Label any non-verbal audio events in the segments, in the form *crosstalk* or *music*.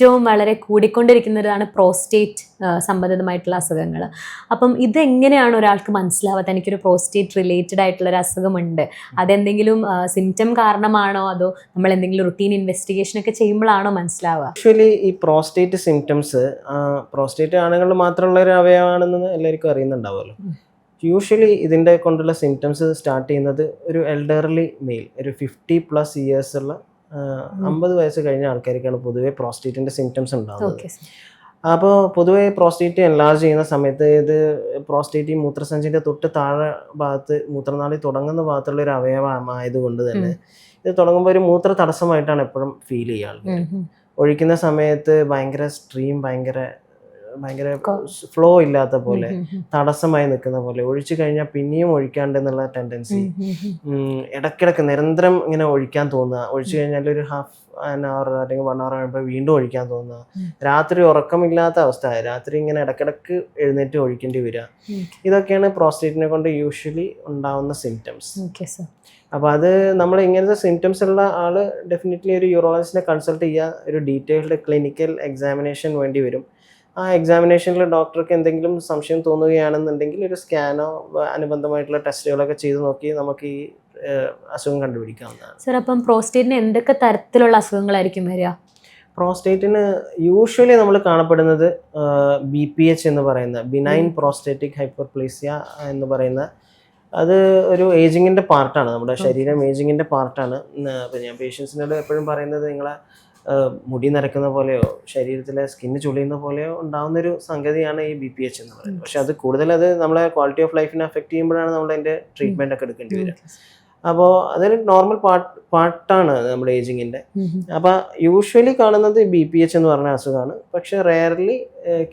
ഏറ്റവും വളരെ കൂടിക്കൊണ്ടിരിക്കുന്നതാണ് പ്രോസ്റ്റേറ്റ് സംബന്ധിതമായിട്ടുള്ള അസുഖങ്ങൾ അപ്പം ഇതെങ്ങനെയാണ് ഒരാൾക്ക് മനസ്സിലാവാത്ത? എനിക്കൊരു പ്രോസ്റ്റേറ്റ് റിലേറ്റഡ് ആയിട്ടുള്ള ഒരു അസുഖമുണ്ട്. അതെന്തെങ്കിലും സിംറ്റം കാരണമാണോ? അതോ നമ്മൾ എന്തെങ്കിലും റുട്ടീൻ ഇൻവെസ്റ്റിഗേഷൻ ഒക്കെ ചെയ്യുമ്പോഴാണോ മനസ്സിലാവുക? ആക്ച്വലി ഈ പ്രോസ്റ്റേറ്റ് സിംറ്റംസ് പ്രോസ്റ്റേറ്റ് ആണുങ്ങളിൽ മാത്രമുള്ള ഒരു അവയവമാണെന്ന് എല്ലാവർക്കും അറിയുന്നുണ്ടാവുമല്ലോ. യൂഷ്വലി ഇതിന്റെ കൊണ്ടുള്ള സിംറ്റംസ് സ്റ്റാർട്ട് ചെയ്യുന്നത് ഒരു എൽഡർലി മെയിൽ ഒരു ഫിഫ്റ്റി പ്ലസ് ഇയേഴ്സ് ഉള്ള അമ്പത് വയസ്സ് കഴിഞ്ഞ ആൾക്കാർക്കാണ് പൊതുവേ പ്രോസ്റ്റേറ്റിന്റെ സിംറ്റംസ് ഉണ്ടാകുന്നത് അപ്പോൾ പൊതുവേ പ്രോസ്റ്റേറ്റ് എൻലാർജ് ചെയ്യുന്ന സമയത്ത് ഇത് പ്രോസ്റ്റേറ്റ് ഈ മൂത്രസഞ്ചിന്റെ തൊട്ട് താഴെ ഭാഗത്ത് മൂത്രനാളി തുടങ്ങുന്ന ഭാഗത്തുള്ള ഒരു അവയവമായതുകൊണ്ട് തന്നെ ഇത് തുടങ്ങുമ്പോൾ ഒരു മൂത്ര തടസ്സമായിട്ടാണ് എപ്പോഴും ഫീൽ ചെയ്യുക ആൾക്കാർ ഒഴിക്കുന്ന സമയത്ത് ഭയങ്കര സ്ട്രീം ഭയങ്കര ഭയങ്കര ഫ്ലോ ഇല്ലാത്ത പോലെ തടസ്സമായി നിൽക്കുന്ന പോലെ ഒഴിച്ചു കഴിഞ്ഞാൽ പിന്നെയും ഒഴിക്കാണ്ട് എന്നുള്ള ടെൻഡൻസി ഇടയ്ക്കിടയ്ക്ക് നിരന്തരം ഇങ്ങനെ ഒഴിക്കാൻ തോന്നുക ഒഴിച്ചു കഴിഞ്ഞാൽ ഒരു ഹാഫ് ആൻ അവർ അല്ലെങ്കിൽ വൺ അവർ കഴിയുമ്പോൾ വീണ്ടും ഒഴിക്കാൻ തോന്നുക രാത്രി ഉറക്കമില്ലാത്ത അവസ്ഥ. രാത്രി ഇങ്ങനെ ഇടക്കിടക്ക് എഴുന്നേറ്റ് ഒഴിക്കേണ്ടി വരിക ഇതൊക്കെയാണ് പ്രോസ്റ്റേറ്റിനെ കൊണ്ട് യൂഷ്വലി ഉണ്ടാവുന്ന സിംറ്റംസ് അപ്പോൾ അത് നമ്മൾ ഇങ്ങനത്തെ സിംറ്റംസ് ഉള്ള ആൾ ഡെഫിനറ്റ്ലി ഒരു യൂറോളജിസ്റ്റിനെ കൺസൾട്ട് ചെയ്യുക ഒരു ഡീറ്റെയിൽഡ് ക്ലിനിക്കൽ എക്സാമിനേഷൻ വേണ്ടി വരും. ആ എക്സാമിനേഷനിൽ ഡോക്ടർക്ക് എന്തെങ്കിലും സംശയം തോന്നുകയാണെന്നുണ്ടെങ്കിൽ ഒരു സ്കാനോ അനുബന്ധമായിട്ടുള്ള ടെസ്റ്റുകളൊക്കെ ചെയ്ത് നോക്കി നമുക്ക് ഈ അസുഖം കണ്ടുപിടിക്കാവുന്നതാണ്. സർ അപ്പം പ്രോസ്റ്റേറ്റിന് എന്തൊക്കെ തരത്തിലുള്ള അസുഖങ്ങളായിരിക്കും വരിക? പ്രോസ്റ്റേറ്റിന് യൂഷ്വലി നമ്മൾ കാണപ്പെടുന്നത് ബി പി എച്ച് എന്ന് പറയുന്ന ബിനൈൻ പ്രോസ്റ്റേറ്റിക് ഹൈപ്പർപ്ലേസിയ എന്ന് പറയുന്ന അത് ഒരു ഏജിങ്ങിന്റെ പാർട്ടാണ് നമ്മുടെ ശരീരം ഏജിങ്ങിന്റെ പാർട്ടാണ് ഞാൻ പേഷ്യൻസിനോട് എപ്പോഴും പറയുന്നത് നിങ്ങളെ മുടി നരക്കുന്ന പോലെയോ ശരീരത്തിലെ സ്കിന്ന് ചുളിയുന്ന പോലെയോ ഉണ്ടാകുന്ന ഒരു സംഗതിയാണ് ഈ ബി പി എച്ച് എന്ന് പറയുന്നത്. പക്ഷെ അത് കൂടുതൽ അത് നമ്മളെ ക്വാളിറ്റി ഓഫ് ലൈഫിനെ അഫക്റ്റ് ചെയ്യുമ്പോഴാണ് നമ്മൾ അതിന്റെ ട്രീറ്റ്മെന്റ് ഒക്കെ എടുക്കേണ്ടി വരിക. അപ്പോൾ അതൊരു നോർമൽ പാർട്ട് പാർട്ടാണ് നമ്മുടെ ഏജിങ്ങിന്റെ അപ്പോൾ യൂഷ്വലി കാണുന്നത് ബി പി എച്ച് എന്ന് പറഞ്ഞ അസുഖമാണ് പക്ഷെ റെയർലി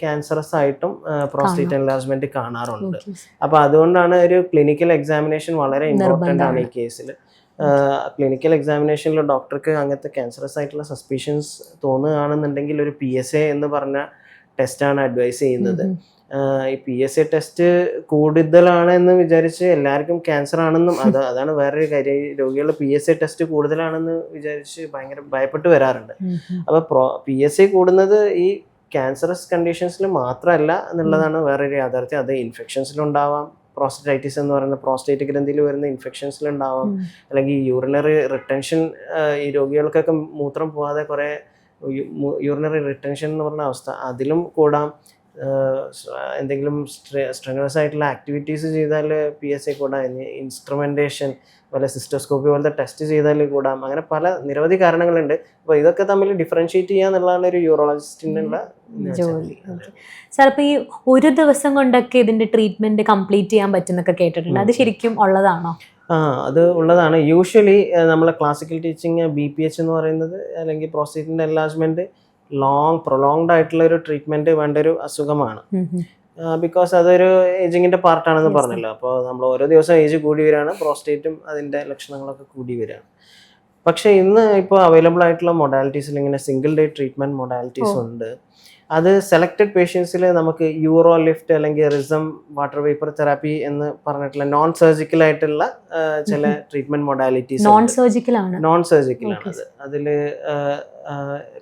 ക്യാൻസറസ് ആയിട്ടും പ്രോസ്റ്റേറ്റ് എൻലാർജ്മെന്റ് കാണാറുണ്ട്. അപ്പോൾ അതുകൊണ്ടാണ് ഒരു ക്ലിനിക്കൽ എക്സാമിനേഷൻ വളരെ ഇമ്പോർട്ടന്റ് ആണ് ഈ കേസിൽ ക്ലിനിക്കൽ എക്സാമിനേഷനിൽ ഡോക്ടർക്ക് അങ്ങനത്തെ ക്യാൻസറസ് ആയിട്ടുള്ള സസ്പീഷൻസ് തോന്നുകയാണെന്നുണ്ടെങ്കിൽ ഒരു പി എസ് എ എന്ന് പറഞ്ഞ ടെസ്റ്റാണ് അഡ്വൈസ് ചെയ്യുന്നത്. ഈ പി എസ് എ ടെസ്റ്റ് കൂടുതലാണ് എന്ന് വിചാരിച്ച് എല്ലാവർക്കും ക്യാൻസർ ആണെന്നും *laughs* അത് അതാണ് വേറൊരു കാര്യം. രോഗികളുടെ രോഗികൾ പി എസ് എ ടെസ്റ്റ് കൂടുതലാണെന്ന് വിചാരിച്ച് ഭയങ്കര ഭയപ്പെട്ട് വരാറുണ്ട്. അപ്പോൾ പ്രോ പി എസ് എ കൂടുന്നത് ഈ ക്യാൻസറസ് കണ്ടീഷൻസിൽ മാത്രമല്ല എന്നുള്ളതാണ് വേറൊരു യാഥാർത്ഥ്യം. അത് ഇൻഫെക്ഷൻസിലുണ്ടാവാം പ്രോസ്റ്റൈറ്റിസ് എന്ന് പറയുന്ന പ്രോസ്റ്റേറ്റ് ഗ്രന്ഥിയിൽ വരുന്ന ഇൻഫെക്ഷൻസിൽ ഉണ്ടാവാം. അല്ലെങ്കിൽ യൂറിനറി റിട്ടൻഷൻ ഈ രോഗികൾക്കൊക്കെ മൂത്രം പോവാതെ കുറേ യൂറിനറി റിട്ടൻഷൻ എന്ന് പറഞ്ഞ അവസ്ഥ അതിലും കൂടാം. എന്തെങ്കിലും സ്ട്രെങ്സ് ആയിട്ടുള്ള ആക്ടിവിറ്റീസ് ചെയ്താൽ പി എസ് ഐ കൂടാം ഇൻസ്ട്രുമെന്റേഷൻ പോലെ സിസ്റ്റോസ്കോപ്പി പോലത്തെ ടെസ്റ്റ് ചെയ്താൽ കൂടാം. അങ്ങനെ പല നിരവധി കാരണങ്ങളുണ്ട്. അപ്പോൾ ഇതൊക്കെ തമ്മിൽ ഡിഫറൻഷ്യേറ്റ് ചെയ്യുക എന്നുള്ളതാണ് ഒരു യൂറോളജിസ്റ്റിനുള്ള ജോലി. സാർ അപ്പോൾ ഈ ഒരു ദിവസം കൊണ്ടൊക്കെ ഇതിന്റെ ട്രീറ്റ്മെന്റ് കംപ്ലീറ്റ് ചെയ്യാൻ പറ്റുന്നൊക്കെ കേട്ടിട്ടുണ്ട്. അത് ശരിക്കും ഉള്ളതാണോ? ആ അത് ഉള്ളതാണ്. യൂഷ്വലി നമ്മളെ classical teaching B P H എന്ന് പറയുന്നത് അല്ലെങ്കിൽ പ്രോസ്റ്റേറ്റിന്റെ എൻലാർജ്മെന്റ് ലോങ് പ്രൊലോങ്ഡ് ആയിട്ടുള്ള ഒരു ട്രീറ്റ്മെന്റ് വേണ്ട ഒരു അസുഖമാണ് ബിക്കോസ് അതൊരു ഏജിങ്ങിന്റെ പാർട്ടാണെന്ന് പറഞ്ഞല്ലോ. അപ്പോൾ നമ്മൾ ഓരോ ദിവസം ഏജ് കൂടി വരികയാണ് പ്രോസ്റ്റേറ്റും അതിന്റെ ലക്ഷണങ്ങളൊക്കെ കൂടി വരികയാണ്. പക്ഷേ ഇന്ന് ഇപ്പോൾ അവൈലബിൾ ആയിട്ടുള്ള മൊഡാലിറ്റീസിൽ ഇങ്ങനെ സിംഗിൾ ഡേ ട്രീറ്റ്മെന്റ് മൊഡാലിറ്റീസ് ഉണ്ട്. അത് സെലക്റ്റഡ് പേഷ്യൻസിൽ നമുക്ക് യൂറോ ലിഫ്റ്റ് അല്ലെങ്കിൽ റിസം വാട്ടർ വേപ്പർ തെറാപ്പി എന്ന് പറഞ്ഞിട്ടുള്ള നോൺ സർജിക്കൽ ആയിട്ടുള്ള ചില ട്രീറ്റ്മെന്റ് മൊഡാലിറ്റീസ് നോൺ സർജിക്കൽ ആണ്. നോൺ സർജിക്കൽ ആണ്. അത്. അതിൽ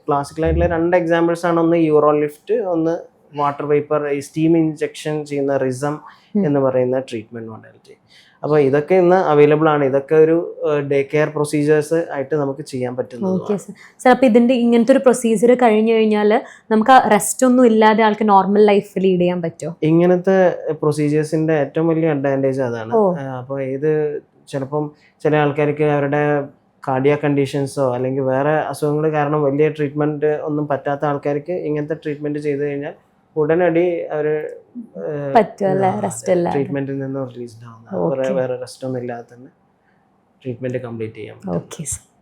ക്ലാസിക്കൽ ആയിട്ടുള്ള രണ്ട് എക്സാമ്പിൾസ് ആണ് ഒന്ന് യൂറോ ലിഫ്റ്റ് ഒന്ന് വാട്ടർ വേപ്പർ ഈ സ്റ്റീം ഇഞ്ചെക്ഷൻ ചെയ്യുന്ന റിസം എന്ന് പറയുന്ന ട്രീറ്റ്മെന്റ് മൊഡാലിറ്റി അപ്പോൾ ഇതൊക്കെ ഇന്ന് അവൈലബിൾ ആണ്. ഇതൊക്കെ ഒരു ഡേ കെയർ പ്രൊസീജിയേഴ്സ് ആയിട്ട് നമുക്ക് ചെയ്യാൻ ഓക്കെ സർ സാർ സാർ അപ്പൊ ഇതിന്റെ ഇങ്ങനത്തെ ഒരു പ്രൊസീജിയർ കഴിഞ്ഞു കഴിഞ്ഞാൽ നമുക്ക് റെസ്റ്റ് ഒന്നും ഇല്ലാതെ ആൾക്ക് നോർമൽ ലൈഫ് ലീഡ് ചെയ്യാൻ പറ്റുമോ ഇങ്ങനത്തെ പ്രൊസീജിയേഴ്സിന്റെ ഏറ്റവും വലിയ അഡ്വാന്റേജ് അതാണ്. അപ്പോൾ ഇത് ചിലപ്പം ചില ആൾക്കാർക്ക് അവരുടെ കാർഡിയ കണ്ടീഷൻസോ അല്ലെങ്കിൽ വേറെ അസുഖങ്ങൾ കാരണം വലിയ ട്രീറ്റ്മെന്റ് ഒന്നും പറ്റാത്ത ആൾക്കാർക്ക് ഇങ്ങനത്തെ ട്രീറ്റ്മെന്റ് ചെയ്തു കഴിഞ്ഞാൽ ഉടനടി അവർ പറ്റും അല്ലേ റെസ്റ്റ് ഇല്ല ട്രീറ്റ്മെന്റിൽ നിന്ന് റിലീസ്ഡ് ആവുന്ന. വേറെ റെസ്റ്റ് ഒന്നും ഇല്ലാതെ തന്നെ ട്രീറ്റ്മെന്റ് കംപ്ലീറ്റ് ചെയ്യാം പറ്റും. Okay sir